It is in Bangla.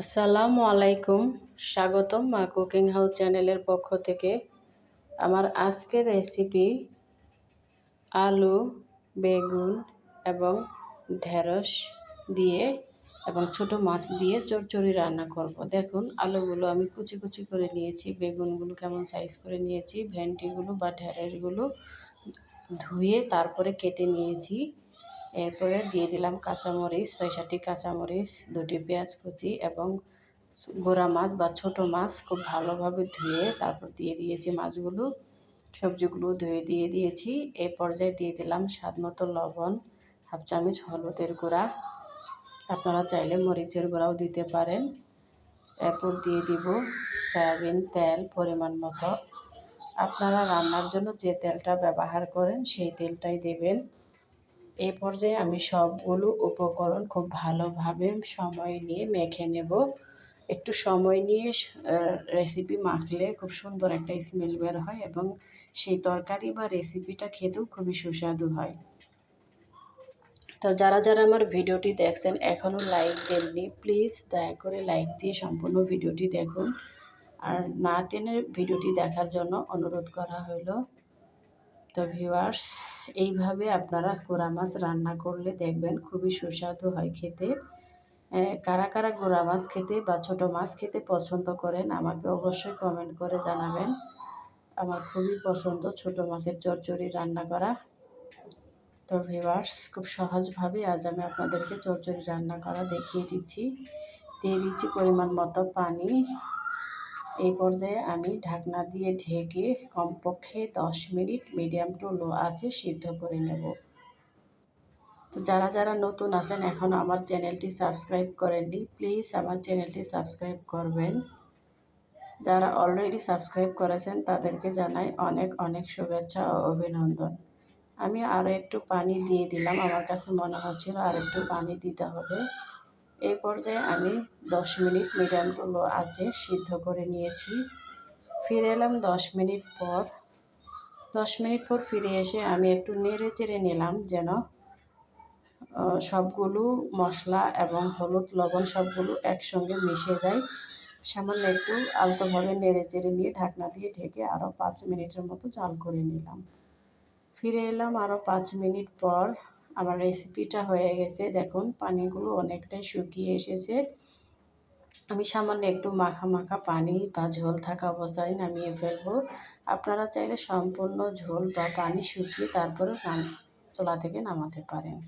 আসসালামু আলাইকুম। স্বাগতম মা কুকিং হাউস চ্যানেলের পক্ষ থেকে। আমার আজকের রেসিপি আলু, বেগুন এবং ঢেঁড়স দিয়ে এবং ছোট মাছ দিয়ে চচ্চড়ি রান্না করব। দেখুন, আলুগুলো আমি কুচি কুচি করে নিয়েছি, বেগুনগুলো কেমন সাইজ করে নিয়েছি ভেন্টিগুলো বা ঢেঁড়সগুলো ধুয়ে তারপরে কেটে নিয়েছি। এরপরে দিয়ে দিলাম কাঁচামরিচ ছয় সাতটি কাঁচামরিচ, দুটি পেঁয়াজ কুচি এবং গোড়া মাছ বা ছোট মাছ খুব ভালোভাবে ধুয়ে তারপর দিয়ে দিয়েছি মাছগুলো। সবজিগুলো ধুয়ে দিয়ে দিয়েছি। এ পর্যায়ে দিয়ে দিলাম স্বাদ মতো লবণ, হাফ চামচ হলুদের গুঁড়া। আপনারা চাইলে মরিচের গুঁড়াও দিতে পারেন। এরপর দিয়ে দিব সয়াবিন তেল পরিমাণ মতো। আপনারা রান্নার জন্য যে তেলটা ব্যবহার করেন সেই তেলটাই দেবেন। এই পর্যায়ে আমি সবগুলো উপকরণ খুব ভালোভাবে সময় নিয়ে মেখে নেব। একটু সময় নিয়ে রেসিপি মাখলে খুব সুন্দর একটা স্মেল বের হয় এবং সেই তরকারি বা রেসিপিটা খেতেও খুবই সুস্বাদু হয়। তো যারা যারা আমার ভিডিওটি দেখছেন এখনও লাইক দেননি প্লিজ দয়া করে লাইক দিয়ে সম্পূর্ণ ভিডিওটি দেখুন। আর না টেনে ভিডিওটি দেখার জন্য অনুরোধ করা হলো। তো ভিউয়ার্স এইভাবে আপনারা গোড়া মাছ রান্না করলে দেখবেন খুবই সুস্বাদু হয় খেতে। কারা কারা গোড়া মাছ খেতে বা ছোট মাছ খেতে পছন্দ করেন আমাকে অবশ্যই কমেন্ট করে জানাবেন। আমার খুবই পছন্দ ছোট মাছের চরচড়ি রান্না করা। তো ভিউয়ার্স খুব সহজভাবে আজ আমি আপনাদেরকে চরচড়ি রান্না করা দেখিয়ে দিচ্ছি। দিয়ে দিচ্ছি পরিমাণ মতো পানি এই পর্যায়ে আমি ঢাকনা দিয়ে ঢেকে কমপক্ষে দশ মিনিট মিডিয়াম টু লো আছে সিদ্ধ করে নেব। তো যারা যারা নতুন আছেন, এখন আমার চ্যানেলটি সাবস্ক্রাইব করেননি, প্লিজ আমার চ্যানেলটি সাবস্ক্রাইব করবেন। যারা অলরেডি সাবস্ক্রাইব করেছেন, তাদেরকে জানাই অনেক অনেক শুভেচ্ছা ও অভিনন্দন। আমি আরও একটু পানি দিয়ে দিলাম, আমার কাছে মনে হচ্ছিল আর একটু পানি দিতে হবে। এই পর্যায়ে আমি দশ মিনিট মিডিয়াম টু লো আছে সিদ্ধ করে নিয়েছি। ফিরে এলাম দশ মিনিট পর। দশ মিনিট পর ফিরে এসে আমি একটু নেড়ে চেড়ে নিলাম যেন সবগুলো মশলা এবং হলুদ, লবণ সবগুলো একসঙ্গে মিশে যায়। সামান্য একটু আলতোভাবে নেড়ে চেড়ে নিয়ে ঢাকনা দিয়ে ঢেকে আরও পাঁচ মিনিটের মতো চাল করে নিলাম। ফিরে এলাম আরও পাঁচ মিনিট পর। আমার রেসিপিটা হয়ে গেছে। দেখুন, পানিগুলো অনেকটাই শুকিয়ে এসেছে। আমি সামান্য একটু মাখা মাখা পানি বা ঝোল থাকা অবস্থায় নামিয়ে ফেলব। আপনারা চাইলে সম্পূর্ণ ঝোল বা পানি শুকিয়ে তারপরে চোলা থেকে নামাতে পারেন।